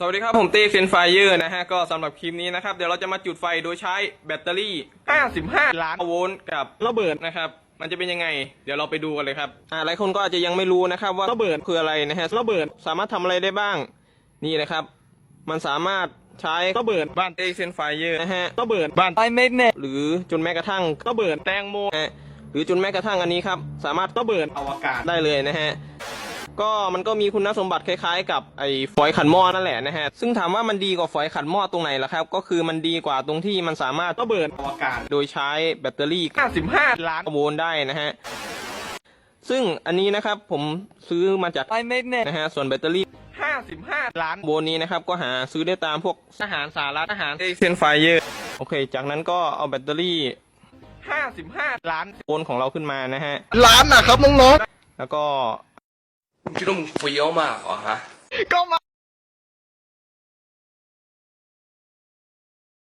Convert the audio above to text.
สวัสดีครับ ผมเต้เซนไฟเยอร์นะฮะ ก็สำหรับคลิปนี้นะครับ เดี๋ยวเราจะมาจุดไฟโดยใช้แบตเตอรี่ 55 ล้านโวลต์กับระเบิดนะครับ มันจะเป็นยังไง เดี๋ยวเราไปดูกันเลยครับอ่าหลายคนก็อาจจะยังไม่รู้นะครับ ว่าระเบิดคืออะไรนะฮะระเบิดสามารถทำอะไรได้บ้าง นี่นะครับ มันสามารถใช้ระเบิดบ้านเต้เซนไฟเยอร์นะฮะระเบิดบ้านไอเมกเน็ตหรือจนแม้กระทั่งระเบิดแตงโมนะฮะหรือจนแม้กระทั่งอันนี้ครับสามารถระเบิดอวกาศได้เลยนะฮะ ก็มันก็มีคุณสมบัติคล้ายๆ กับไอ้ฝอยขัดหม้อนั่นแหละนะฮะ ซึ่งถามว่ามันดีกว่าฝอยขัดหม้อตรงไหนล่ะครับ ก็คือมันดีกว่าตรงที่มันสามารถระเบิดอวกาศ โดยใช้แบตเตอรี่ 55 ล้านโวลต์ได้นะฮะ ซึ่งอันนี้นะครับผมซื้อมาจากไอเมกเน็ตนะฮะ ส่วนแบตเตอรี่ 55 ล้านโวลต์นี้นะครับ ก็หาซื้อได้ตามพวกอาหารสารัฐอาหารเซนไฟเยอร์ โอเค จากนั้นก็เอาแบตเตอรี่ 55 ล้านโวลต์ของเราขึ้นมานะฮะ ล้านนะครับน้องแล้วก็ มึงคิดว่ามึงเ